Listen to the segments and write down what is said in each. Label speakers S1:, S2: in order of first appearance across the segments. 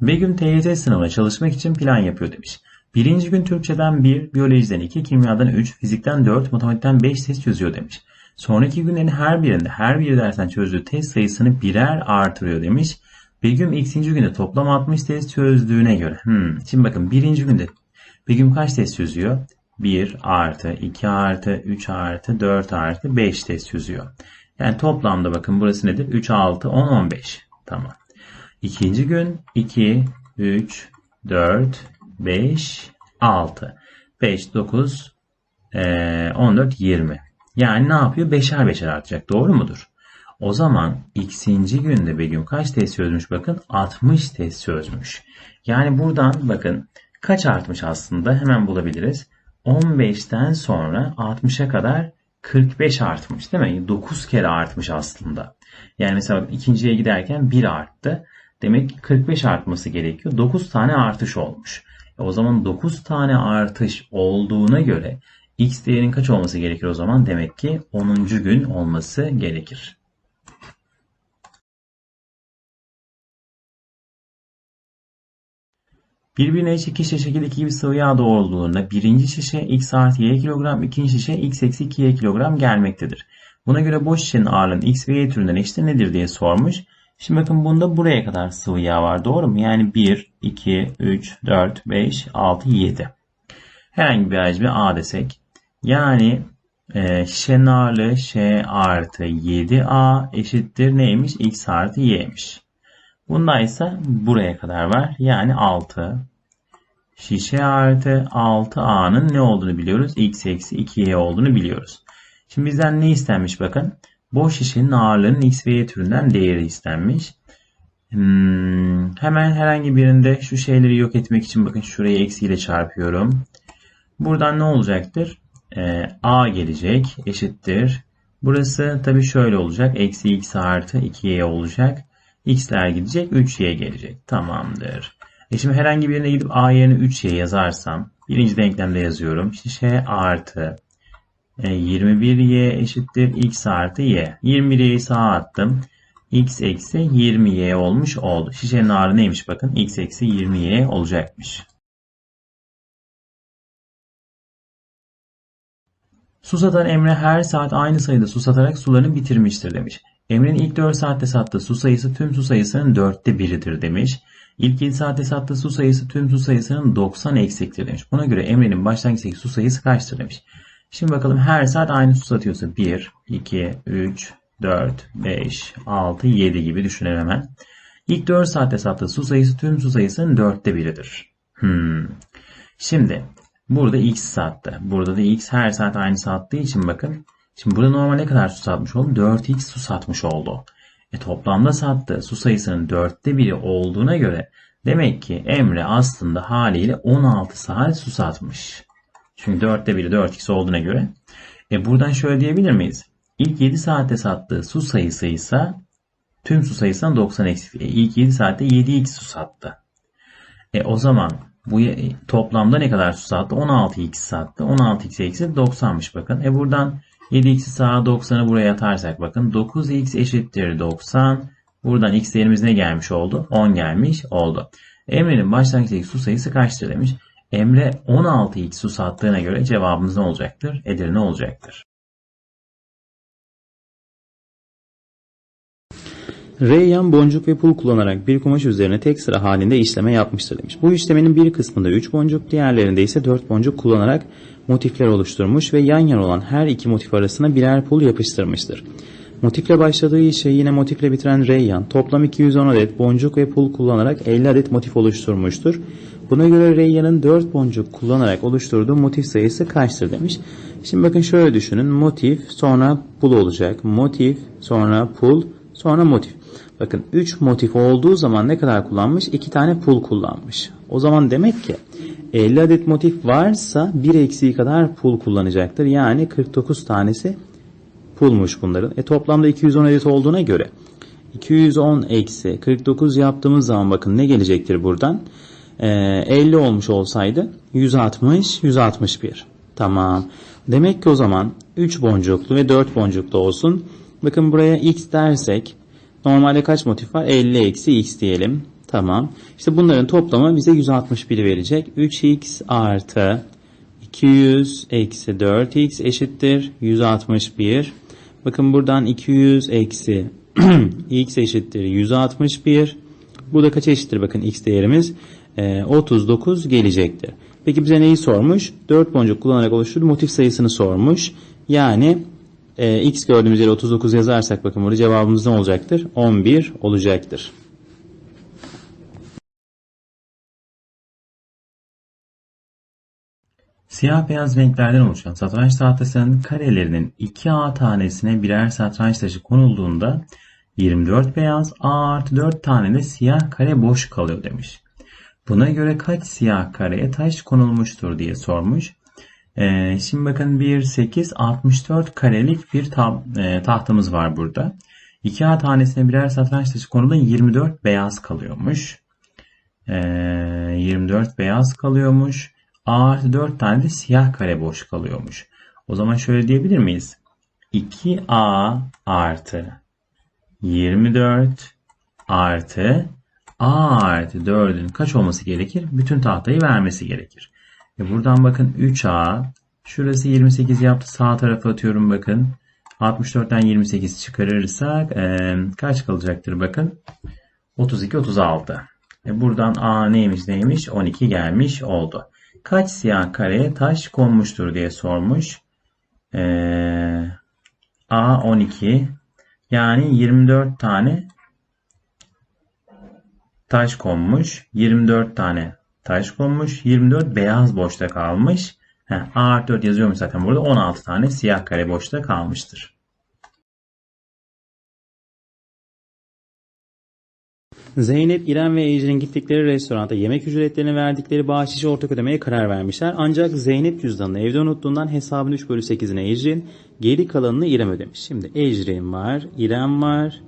S1: Begüm TYT sınavına çalışmak için plan yapıyor demiş. Birinci gün Türkçeden 1, biyolojiden 2, kimyadan 3, fizikten 4, matematikten 5 test çözüyor demiş. Sonraki günlerin her birinde her bir dersten çözdüğü test sayısını birer artırıyor demiş. Begüm ikinci günde toplam 60 test çözdüğüne göre. Hmm. Şimdi bakın birinci günde Begüm kaç test çözüyor? 1 artı 2 artı 3 artı 4 artı 5 test çözüyor. Yani toplamda bakın burası nedir? 3, 6, 10, 15. Tamam. İkinci gün 2, 3, 4, 5, 6. 5, 9, 14, 20. Yani ne yapıyor? Beşer beşer artacak. Doğru mudur? O zaman ikinci günde Begüm kaç test çözmüş bakın? 60 test çözmüş. Yani buradan bakın kaç artmış aslında hemen bulabiliriz. 15'ten sonra 60'a kadar 45 artmış değil mi? 9 kere artmış aslında. Yani mesela ikinciye giderken 1 arttı. Demek ki 45 artması gerekiyor. 9 tane artış olmuş. E o zaman 9 tane artış olduğuna göre x değerinin kaç olması gerekir o zaman? Demek ki 10. gün olması gerekir. Birbirine eşit iki şişe şekildeki gibi sıvı yağ doğrulduğunda birinci şişe x artı y kilogram, ikinci şişe x eksi 2 y kilogram gelmektedir. Buna göre boş şişenin ağırlığının x ve y türünden eşittir nedir diye sormuş. Şimdi bakın bunda buraya kadar sıvı yağ var doğru mu? Yani 1, 2, 3, 4, 5, 6, 7. Herhangi bir hacmi A desek. Yani e, ağırlığı Ş artı 7A eşittir neymiş? X artı Y'miş. Bunda ise buraya kadar var. Yani 6. Şişe artı 6A'nın ne olduğunu biliyoruz? X eksi 2Y olduğunu biliyoruz. Şimdi bizden ne istenmiş bakın. Boş şişenin ağırlığının X ve Y türünden değeri istenmiş. Hmm, hemen herhangi birinde şu şeyleri yok etmek için bakın şurayı eksiyle çarpıyorum. Buradan ne olacaktır? Ee, A gelecek eşittir. Burası tabii şöyle olacak. Eksi x artı 2y olacak. x'ler gidecek 3y gelecek. Tamamdır. E şimdi herhangi birine gidip a yerine 3y yazarsam birinci denklemde yazıyorum. Şişe artı 21y e, eşittir x artı y. 21y'yi sağa attım. x eksi 20y olmuş oldu. Şişenin ağırlığı neymiş bakın. x eksi 20y olacakmış. Su satan Emre her saat aynı sayıda su satarak sularını bitirmiştir demiş. Emre'nin ilk 4 saatte sattığı su sayısı tüm su sayısının 4'te biridir demiş. İlk 7 saatte sattığı su sayısı tüm su sayısının 90 eksiktir demiş. Buna göre Emre'nin başlangıçtaki su sayısı kaçtır demiş. Şimdi bakalım her saat aynı su satıyorsa 1, 2, 3, 4, 5, 6, 7 gibi düşünelim hemen. İlk 4 saatte sattığı su sayısı tüm su sayısının 4'te biridir. Hmm. Şimdi burada x sattı. Burada da x her saat aynı sattığı için bakın. Şimdi burada normal ne kadar su satmış oldu? 4x su satmış oldu. E toplamda sattığı su sayısının 4'te biri olduğuna göre demek ki Emre aslında haliyle 16 saat su satmış. Çünkü 4'te biri 4x olduğuna göre. E buradan şöyle diyebilir miyiz? İlk 7 saatte sattığı su sayısı ise tüm su sayısından 90 eksik. E ilk 7 saatte 7x su sattı. E o zaman bu toplamda ne kadar su sattı? 16x sattı. 16x eksi 90'mış bakın. E buradan 7x'i sağa 90'ı buraya atarsak bakın 9x eşittir 90. Buradan x değerimiz ne gelmiş oldu? 10 gelmiş oldu. Emre'nin başlangıçtaki su sayısı kaçtır demiş. Emre 16x su sattığına göre cevabımız ne olacaktır? Edirne olacaktır.
S2: Reyyan boncuk ve pul kullanarak bir kumaş üzerine tek sıra halinde işleme yapmıştır demiş. Bu işlemenin bir kısmında 3 boncuk, diğerlerinde ise 4 boncuk kullanarak motifler oluşturmuş ve yan yana olan her iki motif arasına birer pul yapıştırmıştır. Motifle başladığı işe yine motifle bitiren Reyyan toplam 210 adet boncuk ve pul kullanarak 50 adet motif oluşturmuştur. Buna göre Reyyan'ın 4 boncuk kullanarak oluşturduğu motif sayısı kaçtır demiş. Şimdi bakın şöyle düşünün. Motif sonra pul olacak. Motif sonra pul sonra motif. Bakın 3 motif olduğu zaman ne kadar kullanmış? 2 tane pul kullanmış. O zaman demek ki 50 adet motif varsa 1 eksiği kadar pul kullanacaktır. Yani 49 tanesi pulmuş bunların. E toplamda 210 adet olduğuna göre 210 eksi 49 yaptığımız zaman bakın ne gelecektir buradan? Ee, 50 olmuş olsaydı 160, 161. Tamam. Demek ki o zaman 3 boncuklu ve 4 boncuklu olsun. Bakın buraya x dersek Normalde kaç motif var? 50 eksi x diyelim. Tamam. İşte bunların toplamı bize 161 verecek. 3x artı 200 eksi 4x eşittir 161. Bakın buradan 200 eksi x eşittir 161. Burada kaç eşittir bakın x değerimiz? Ee, 39 gelecektir. Peki bize neyi sormuş? 4 boncuk kullanarak oluşturduğu motif sayısını sormuş. Yani e, x gördüğümüz yere 39 yazarsak bakın burada cevabımız ne olacaktır? 11 olacaktır.
S1: Siyah beyaz renklerden oluşan satranç tahtasının karelerinin 2A tanesine birer satranç taşı konulduğunda 24 beyaz A artı 4 tane de siyah kare boş kalıyor demiş. Buna göre kaç siyah kareye taş konulmuştur diye sormuş. Ee, şimdi bakın 1, 8, 64 karelik bir ta- e, var burada. 2A tanesine birer satranç taşı konulduğunda 24 beyaz kalıyormuş. Ee, 24 beyaz kalıyormuş. A artı 4 tane de siyah kare boş kalıyormuş. O zaman şöyle diyebilir miyiz? 2A artı 24 artı A artı 4'ün kaç olması gerekir? Bütün tahtayı vermesi gerekir. E buradan bakın 3A şurası 28 yaptı. Sağ tarafa atıyorum bakın. 64'ten 28 çıkarırsak e, kaç kalacaktır bakın. 32 36. E buradan A neymiş neymiş? 12 gelmiş oldu. Kaç siyah kareye taş konmuştur diye sormuş. Ee, A 12 yani 24 tane taş konmuş. 24 tane taş konmuş. 24 beyaz boşta kalmış. A artı 4 yazıyormuş zaten burada. 16 tane siyah kare boşta kalmıştır.
S2: Zeynep, İrem ve Ecrin gittikleri restoranda yemek ücretlerini verdikleri bahşişi ortak ödemeye karar vermişler. Ancak Zeynep cüzdanını evde unuttuğundan hesabın 3 bölü 8'ini Ecrin, geri kalanını İrem ödemiş. Şimdi Ecrin var, İrem var,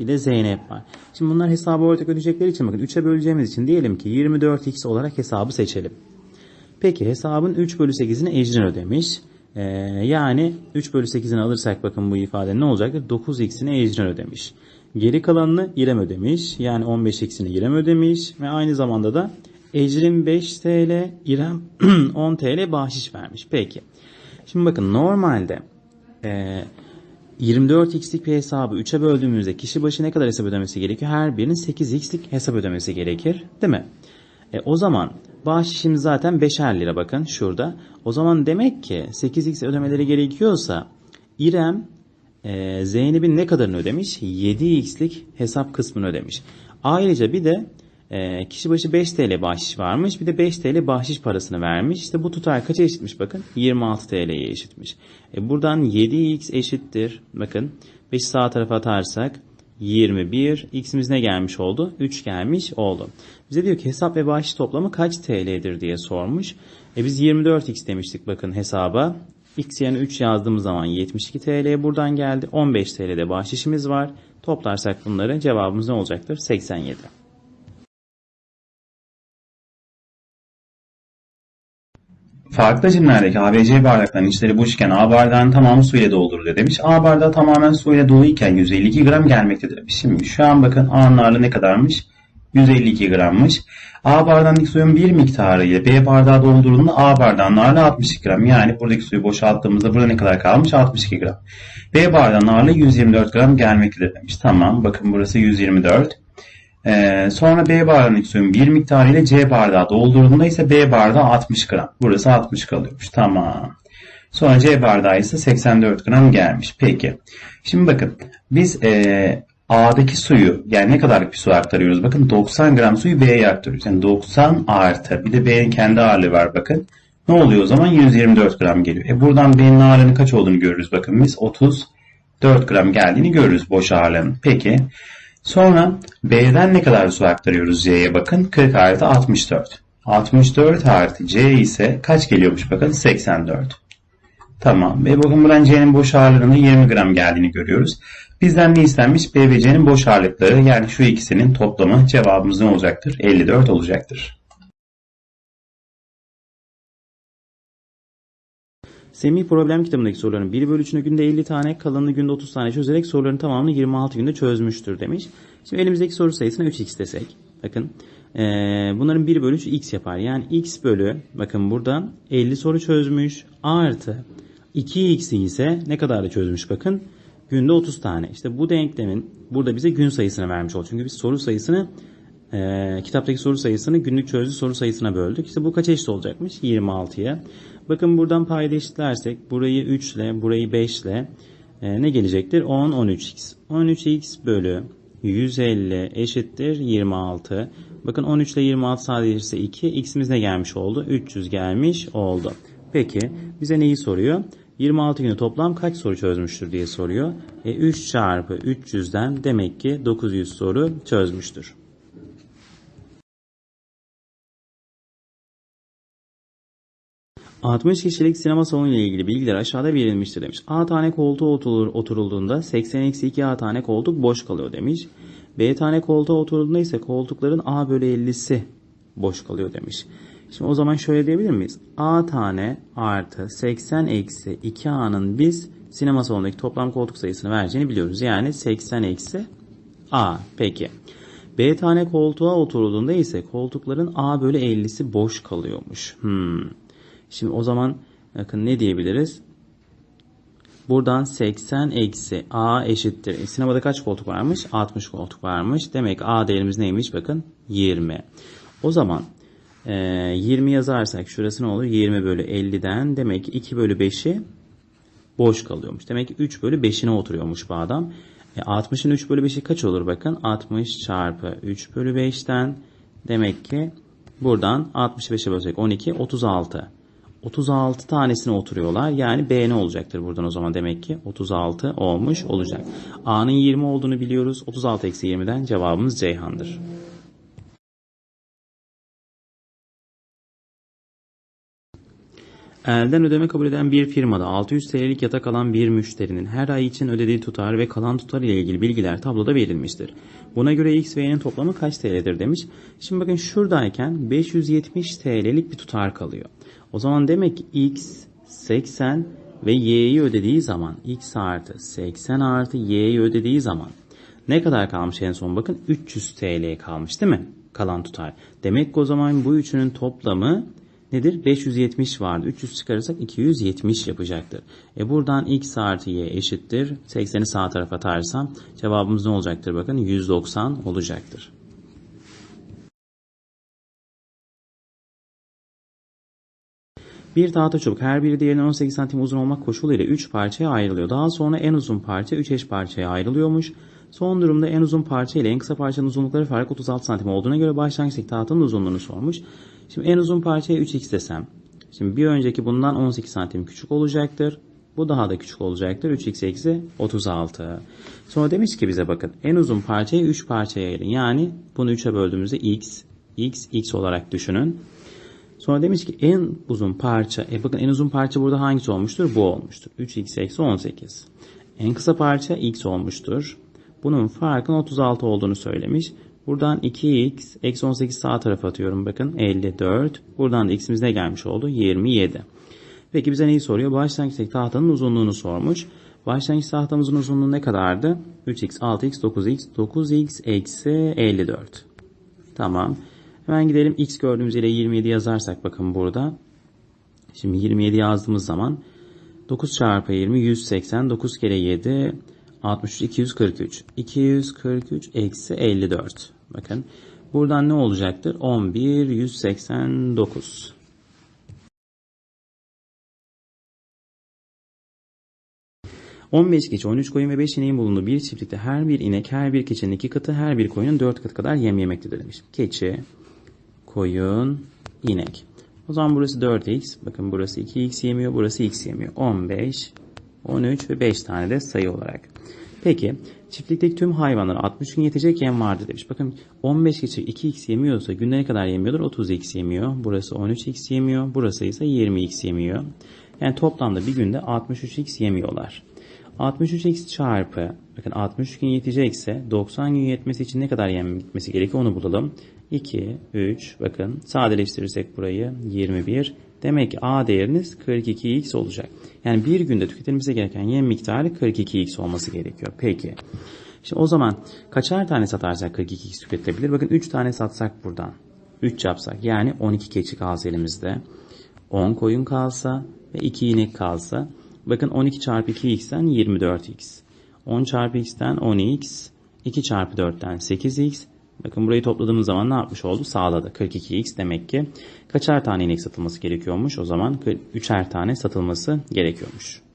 S2: bir de Zeynep var. Şimdi bunlar hesabı ortak ödeyecekleri için bakın 3'e böleceğimiz için diyelim ki 24x olarak hesabı seçelim. Peki hesabın 3 bölü 8'ini Ecrin ödemiş. Ee, yani 3 bölü 8'ini alırsak bakın bu ifade ne olacaktır? 9x'ini Ecrin ödemiş. Geri kalanını İrem ödemiş. Yani 15x'ini İrem ödemiş. Ve aynı zamanda da Ecrin 5 TL, İrem 10 TL bahşiş vermiş. Peki. Şimdi bakın normalde e, 24x'lik bir hesabı 3'e böldüğümüzde kişi başı ne kadar hesap ödemesi gerekiyor? Her birinin 8x'lik hesap ödemesi gerekir. Değil mi? E, o zaman bahşişimiz zaten 5'er lira bakın şurada. O zaman demek ki 8x ödemeleri gerekiyorsa İrem e, Zeynep'in ne kadarını ödemiş? 7x'lik hesap kısmını ödemiş. Ayrıca bir de e, kişi başı 5 TL bahşiş varmış. Bir de 5 TL bahşiş parasını vermiş. İşte bu tutar kaça eşitmiş bakın? 26 TL'ye eşitmiş. E, buradan 7x eşittir. Bakın 5'i sağ tarafa atarsak 21. X'imiz ne gelmiş oldu? 3 gelmiş oldu. Bize diyor ki hesap ve bahşiş toplamı kaç TL'dir diye sormuş. E biz 24x demiştik bakın hesaba. X yerine 3 yazdığımız zaman 72 TL buradan geldi. 15 TL'de bahşişimiz var. Toplarsak bunları cevabımız ne olacaktır? 87.
S3: Farklı hacimlerdeki ABC bardakların içleri boş iken A bardağın tamamı su ile dolduruluyor demiş. A bardağı tamamen su ile dolu iken 152 gram gelmektedir demiş. Şimdi şu an bakın A'nın ağırlığı ne kadarmış? 152 grammış. A bardağındaki suyun bir miktarı ile B bardağı doldurulduğunda A bardağının ağırlığı 62 gram. Yani buradaki suyu boşalttığımızda burada ne kadar kalmış? 62 gram. B bardağının ağırlığı 124 gram gelmektedir demiş. Tamam bakın burası 124. Ee, sonra B bardağındaki suyun bir miktarı ile C bardağı doldurduğunda ise B bardağı 60 gram. Burası 60 kalıyormuş. Tamam. Sonra C bardağı ise 84 gram gelmiş. Peki. Şimdi bakın biz e, A'daki suyu yani ne kadarlık bir su aktarıyoruz? Bakın 90 gram suyu B'ye aktarıyoruz. Yani 90 artı bir de B'nin kendi ağırlığı var bakın. Ne oluyor o zaman? 124 gram geliyor. E buradan B'nin ağırlığının kaç olduğunu görürüz. Bakın biz 34 gram geldiğini görürüz boş ağırlığının. Peki. Sonra B'den ne kadar su aktarıyoruz C'ye bakın. 40 artı 64. 64 artı C ise kaç geliyormuş bakın 84. Tamam. Ve bakın buradan C'nin boş ağırlığının 20 gram geldiğini görüyoruz. Bizden ne istenmiş? B ve C'nin boş ağırlıkları yani şu ikisinin toplamı cevabımız ne olacaktır? 54 olacaktır.
S2: Semih problem kitabındaki soruların 1 bölü 3'ünü günde 50 tane, kalanını günde 30 tane çözerek soruların tamamını 26 günde çözmüştür demiş. Şimdi elimizdeki soru sayısına 3x desek. Bakın eee, bunların 1 bölü 3 x yapar. Yani x bölü bakın burada 50 soru çözmüş artı 2x'i ise ne kadar da çözmüş bakın. Günde 30 tane. İşte bu denklemin burada bize gün sayısını vermiş oldu. Çünkü biz soru sayısını eee, kitaptaki soru sayısını günlük çözdüğü soru sayısına böldük. İşte bu kaç eşit olacakmış? 26'ya. Bakın buradan payda eşitlersek burayı 3 ile burayı 5 ile e, ne gelecektir? 10, 13x. 13x bölü 150 eşittir 26. Bakın 13 ile 26 sadeleşirse 2. X'imiz ne gelmiş oldu? 300 gelmiş oldu. Peki bize neyi soruyor? 26 günü toplam kaç soru çözmüştür diye soruyor. E, 3 çarpı 300'den demek ki 900 soru çözmüştür. ...60 kişilik sinema salonu ile ilgili bilgiler aşağıda verilmiştir demiş. A tane koltuğa oturulur, oturulduğunda 80-2 A tane koltuk boş kalıyor demiş. B tane koltuğa oturulduğunda ise koltukların A bölü 50'si boş kalıyor demiş. Şimdi o zaman şöyle diyebilir miyiz? A tane artı 80 eksi 2A'nın biz sinema salonundaki toplam koltuk sayısını vereceğini biliyoruz. Yani 80 eksi A. Peki. B tane koltuğa oturulduğunda ise koltukların A bölü 50'si boş kalıyormuş. Hmm. Şimdi o zaman bakın ne diyebiliriz? Buradan 80 eksi A eşittir. E, sinemada kaç koltuk varmış? 60 koltuk varmış. Demek A değerimiz neymiş? Bakın 20. O zaman e, 20 yazarsak şurası ne olur? 20 bölü 50'den demek ki 2 bölü 5'i boş kalıyormuş. Demek ki 3 bölü 5'ine oturuyormuş bu adam. E, 60'ın 3 bölü 5'i kaç olur bakın? 60 çarpı 3 bölü 5'ten demek ki buradan 65'e bölecek 12 36. 36 tanesine oturuyorlar. Yani B ne olacaktır buradan o zaman demek ki 36 olmuş olacak. A'nın 20 olduğunu biliyoruz. 36 eksi 20'den cevabımız Ceyhan'dır. Elden ödeme kabul eden bir firmada 600 TL'lik yatak alan bir müşterinin her ay için ödediği tutar ve kalan tutar ile ilgili bilgiler tabloda verilmiştir. Buna göre X ve Y'nin toplamı kaç TL'dir demiş. Şimdi bakın şuradayken 570 TL'lik bir tutar kalıyor. O zaman demek X 80 ve Y'yi ödediği zaman X artı 80 artı Y'yi ödediği zaman ne kadar kalmış en son bakın 300 TL kalmış değil mi? Kalan tutar. Demek ki o zaman bu üçünün toplamı nedir? 570 vardı. 300 çıkarırsak 270 yapacaktır. E buradan x artı y eşittir. 80'i sağ tarafa atarsam cevabımız ne olacaktır? Bakın 190 olacaktır. Bir tahta çubuk her biri diğerinden 18 santim uzun olmak koşuluyla 3 parçaya ayrılıyor. Daha sonra en uzun parça 3 eş parçaya ayrılıyormuş. Son durumda en uzun parça ile en kısa parçanın uzunlukları fark 36 santim olduğuna göre başlangıçtaki tahtanın uzunluğunu sormuş. Şimdi en uzun parçaya 3x desem. Şimdi bir önceki bundan 18 santim küçük olacaktır. Bu daha da küçük olacaktır. 3x eksi 36. Sonra demiş ki bize bakın en uzun parçayı 3 parçaya ayırın. Yani bunu 3'e böldüğümüzde x, x, x olarak düşünün. Sonra demiş ki en uzun parça, e bakın en uzun parça burada hangisi olmuştur? Bu olmuştur. 3x eksi 18. En kısa parça x olmuştur. Bunun farkın 36 olduğunu söylemiş. Buradan 2x eksi 18 sağ tarafa atıyorum. Bakın 54. Buradan da x'imiz ne gelmiş oldu? 27. Peki bize neyi soruyor? Başlangıçtaki tahtanın uzunluğunu sormuş. Başlangıç tahtamızın uzunluğu ne kadardı? 3x, 6x, 9x, 9x eksi 54. Tamam. Hemen gidelim. X gördüğümüz yere 27 yazarsak bakın burada. Şimdi 27 yazdığımız zaman 9 çarpı 20 180 9 kere 7 63 243 243 eksi 54 bakın buradan ne olacaktır? 11 189 15 keçi, 13 koyun ve 5 ineğin bulunduğu bir çiftlikte her bir inek, her bir keçinin iki katı, her bir koyunun 4 katı kadar yem yemektedir demiş. Keçi, koyun, inek. O zaman burası 4x. Bakın burası 2x yemiyor, burası x yemiyor. 15, 13 ve 5 tane de sayı olarak. Peki çiftlikteki tüm hayvanlara 60 gün yetecek yem vardı demiş. Bakın 15 keçi 2x yemiyorsa günde ne kadar yemiyordur? 30x yemiyor. Burası 13x yemiyor. Burası ise 20x yemiyor. Yani toplamda bir günde 63x yemiyorlar. 63x çarpı bakın 60 gün yetecekse 90 gün yetmesi için ne kadar yem gitmesi gerekiyor onu bulalım. 2, 3 bakın sadeleştirirsek burayı 21. Demek ki A değeriniz 42x olacak. Yani bir günde tüketilmesi gereken yem miktarı 42x olması gerekiyor. Peki. Şimdi o zaman kaçar tane satarsak 42x tüketilebilir? Bakın 3 tane satsak buradan. 3 yapsak yani 12 keçi kalsa elimizde. 10 koyun kalsa ve 2 inek kalsa. Bakın 12 çarpı 2x'ten 24x. 10 çarpı x'ten 10x. 2 çarpı 4'ten 8x. Bakın burayı topladığımız zaman ne yapmış oldu? Sağladı. 42x demek ki kaçar tane inek satılması gerekiyormuş? O zaman 3'er tane satılması gerekiyormuş.